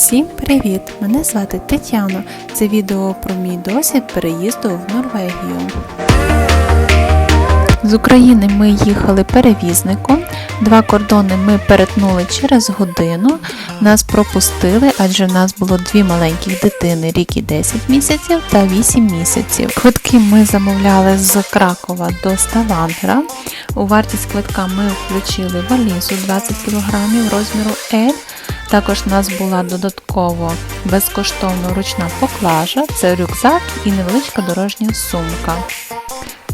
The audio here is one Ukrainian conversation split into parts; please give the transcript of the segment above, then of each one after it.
Всім привіт! Мене звати Тетяна. Це відео про мій досвід переїзду в Норвегію. З України ми їхали перевізником. Два кордони ми перетнули через годину. Нас пропустили, адже в нас було дві маленьких дитини, рік і 10 місяців та 8 місяців. Квитки ми замовляли з Кракова до Ставангера. У вартість квитка ми включили валізу 20 кг розміру L. Також у нас була додатково безкоштовно ручна поклажа, це рюкзак і невеличка дорожня сумка.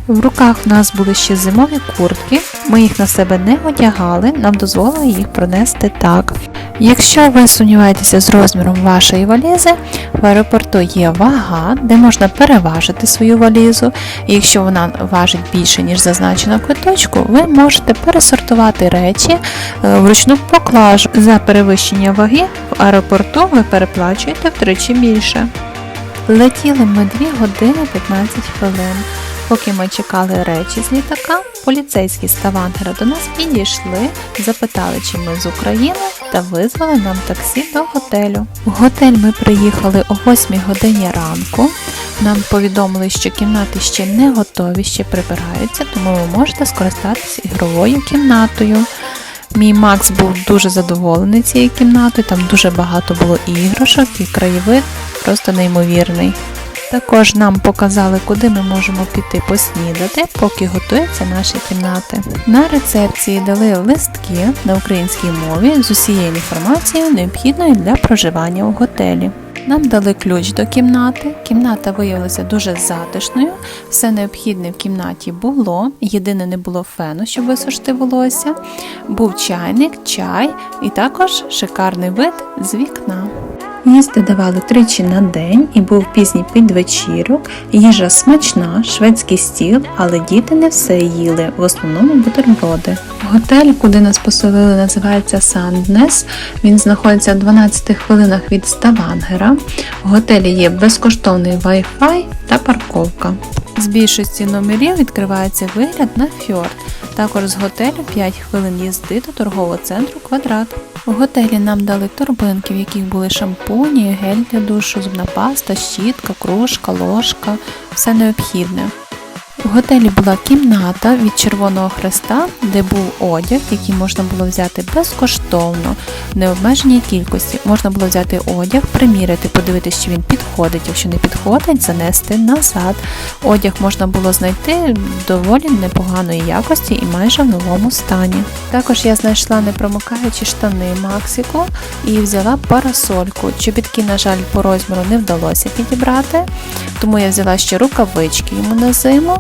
В руках в нас були ще зимові куртки, ми їх на себе не одягали, нам дозволили їх пронести так. Якщо ви сумніваєтеся з розміром вашої валізи, в аеропорту є вага, де можна переважити свою валізу. І якщо вона важить більше, ніж зазначено квиточку, ви можете пересортувати речі е, в ручну поклажу. За перевищення ваги в аеропорту ви переплачуєте втричі більше. Летіли ми 2 години 15 хвилин. Поки ми чекали речі з літака, поліцейські з Ставангера до нас підійшли, запитали, чи ми з України, та визвали нам таксі до готелю. В готель ми приїхали о 8 годині ранку. Нам повідомили, що кімнати ще не готові, ще прибираються, тому ви можете скористатися ігровою кімнатою. Мій Макс був дуже задоволений цією кімнатою, там дуже багато було іграшок і краєвид просто неймовірний. Також нам показали, куди ми можемо піти поснідати, поки готуються наші кімнати. На рецепції дали листки на українській мові з усією інформацією, необхідною для проживання у готелі. Нам дали ключ до кімнати. Кімната виявилася дуже затишною. Все необхідне в кімнаті було. Єдине не було фену, щоб висушити волосся. Був чайник, чай і також шикарний вид з вікна. Їсти давали тричі на день і був пізній підвечірок. Їжа смачна, шведський стіл, але діти не все їли, в основному бутерброди. Готель, куди нас поселили, називається Санднес. Він знаходиться в 12 хвилинах від Ставангера. В готелі є безкоштовний Wi-Fi та парковка. З більшості номерів відкривається вигляд на фьорд. Також з готелю 5 хвилин їзди до торгового центру Квадрат. У готелі нам дали торбинки, в яких були шампуні, гель для душу, зубна паста, щітка, кружка, ложка, все необхідне. У готелі була кімната від Червоного Хреста, де був одяг, який можна було взяти безкоштовно, в необмеженій кількості. Можна було взяти одяг, приміряти, подивитися, чи він підходить. Якщо не підходить, занести назад. Одяг можна було знайти доволі непоганої якості і майже в новому стані. Також я знайшла непромикаючі штани Максику і взяла парасольку. Чобітки, на жаль, по розміру не вдалося підібрати, тому я взяла ще рукавички йому на зиму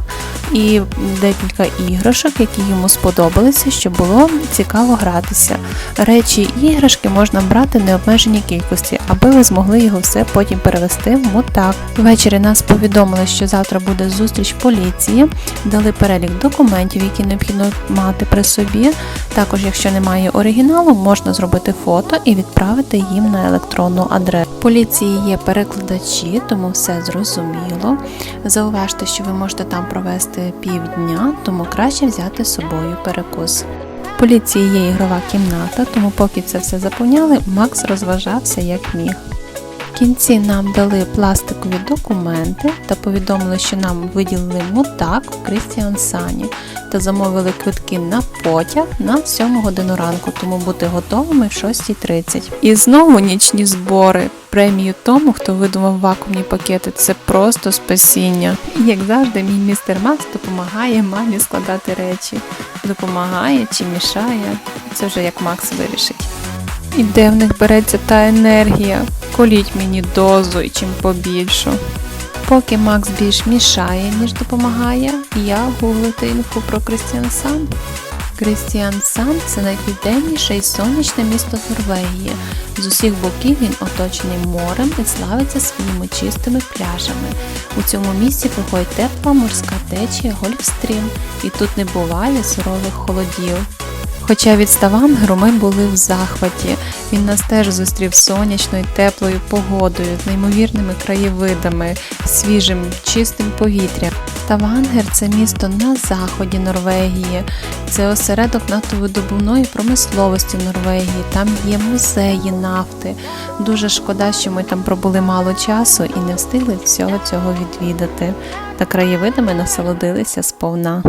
і декілька іграшок, які йому сподобалися, щоб було цікаво гратися. Речі і іграшки можна брати в необмеженій кількості, аби ви змогли його все потім перевести в мотак. Ввечері нас повідомили, що завтра буде зустріч поліції, дали перелік документів, які необхідно мати при собі. Також, якщо немає оригіналу, можна зробити фото і відправити їм на електронну адресу. Поліції є перекладачі, тому все зрозуміло. Зауважте, що ви можете там провести півдня, тому краще взяти з собою перекус. В поліції є ігрова кімната, тому поки це все заповняли, Макс розважався як міг. Кінці нам дали пластикові документи та повідомили, що нам виділили мотак в Крістіансані та замовили квитки на потяг на 7 годину ранку, тому бути готовими в 6.30. І знову нічні збори. Премію тому, хто видумав вакуумні пакети, це просто спасіння. І як завжди, мій містер Макс допомагає мамі складати речі. Допомагає чи мішає. Це вже як Макс вирішить. І де в них береться та енергія? Коліть мені дозу і чим побільшу. Поки Макс більш мішає, ніж допомагає, я гуглити інфу про Крістіансан. Крістіансан це найпівденніше і сонячне місто Норвегії. З усіх боків він оточений морем і славиться своїми чистими пляжами. У цьому місці проходить тепла морська течія Гольфстрім, і тут не буває сурових холодів. Хоча від Ставангеру ми були в захваті. Він нас теж зустрів сонячною, теплою погодою, з неймовірними краєвидами, свіжим, чистим повітрям. Ставангер це місто на заході Норвегії. Це осередок нафтовидобувної промисловості Норвегії. Там є музеї нафти. Дуже шкода, що ми там пробули мало часу і не встигли всього цього відвідати. Та краєвидами насолодилися сповна.